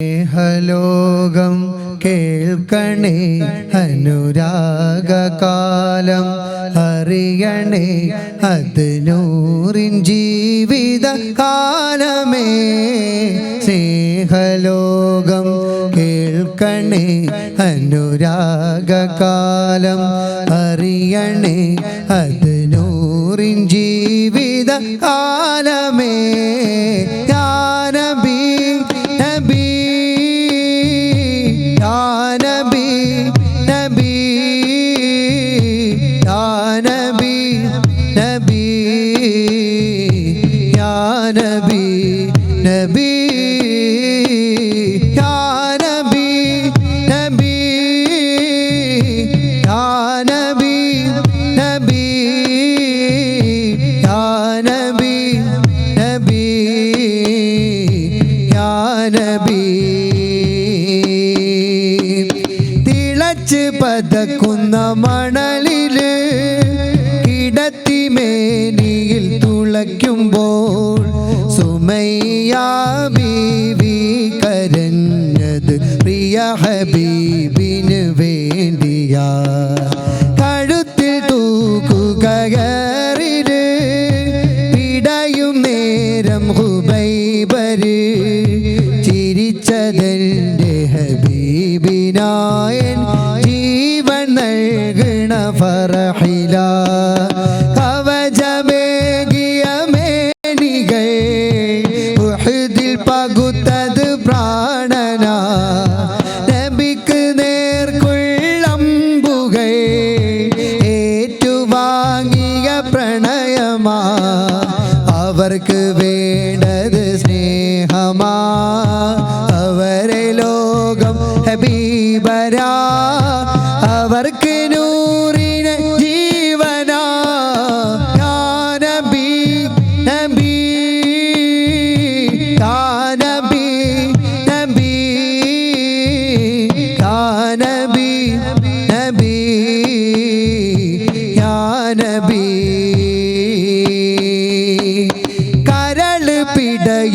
സ്നേഹലോകം കേൾക്കണേ അനുരാഗകാലം അറിയണേ അത് നൂറിൻ ജീവിത കാലമേ സ്നേഹലോകം കേൾക്കണേ അനുരാഗകാലം അറിയണേ അത് നൂറിൻ ജീവിത കാലമേ നബി. തിളച്ച് പതക്കുന്ന മണലിൽ കിടത്തി മേനിയിൽ തുളയ്ക്കുമ്പോൾ സുമയ്യ ബീവി കരഞ്ഞത് പ്രിയ ഹബീബിന് വേണ്ടിയാ. കഴുത്തിൽ തൂക്കുകയറിൽ പിടയും നേരം ഹുബൈബര് ചിരിച്ചതെന്റെ ഹബീബിനായൻ ജീവൻ നൽകണ ഫറഹില. അവർക്ക് വേണ്ടത് സ്നേഹമാ അവരെ ലോകം ഹബീബരാ.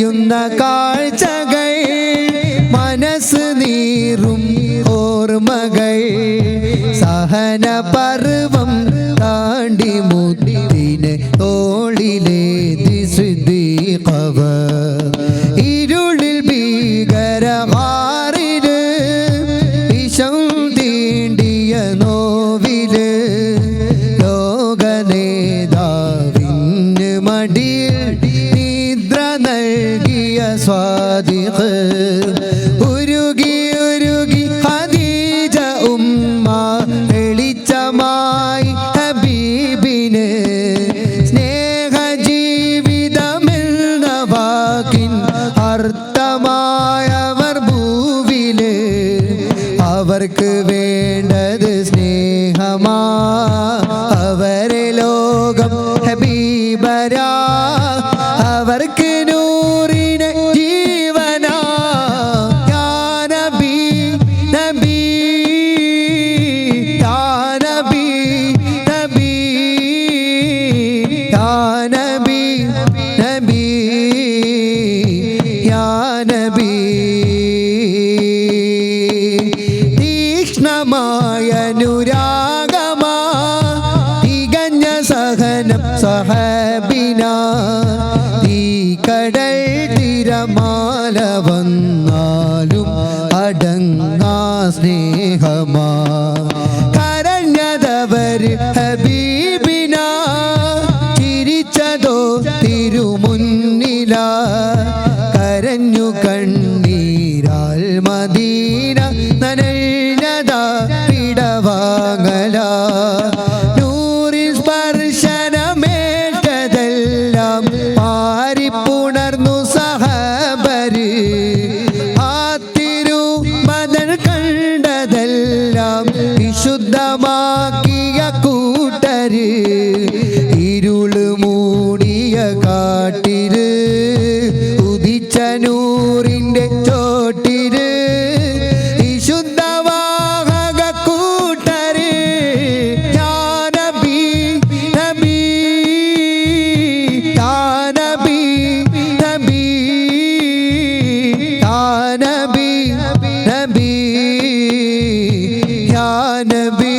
പിടയുന്ന കാഴ്ചകൾ മനസ്സ് നീറും ഓർമ്മകൾ സഹന പർവം താണ്ടി മുത്തിന് തോളിലെ Dear. അവർക്ക് വേണ്ടത് സ്നേഹമാ. അവരെ ലോകം ഹബീബരാ. അവർക്ക് നൂറിന് ജീവനാ. നബി നബി നബി നബി നബി നബി നബി. സഹബിന തീ കടൽ തിരമാല വന്നാലും അടങ്ങാ സ്നേഹമാ. കരഞ്ഞതവർ ഹബീബിന ചിരിച്ചതോ തിരുമുന്നില. കരഞ്ഞു മദൻ കണ്ടതെല്ലാം വിശുദ്ധമാക്കിയ കൂട്ടര്. ഇരുൾ മൂടിയ കാട്ടിര്. ഉദിച്ച നൂറിന്റെ ചോട്ടിര്. വിശുദ്ധവാഹക കൂട്ടര്. ഞാനബി നബി താനബി നബി താനബി Nabi, Ya me.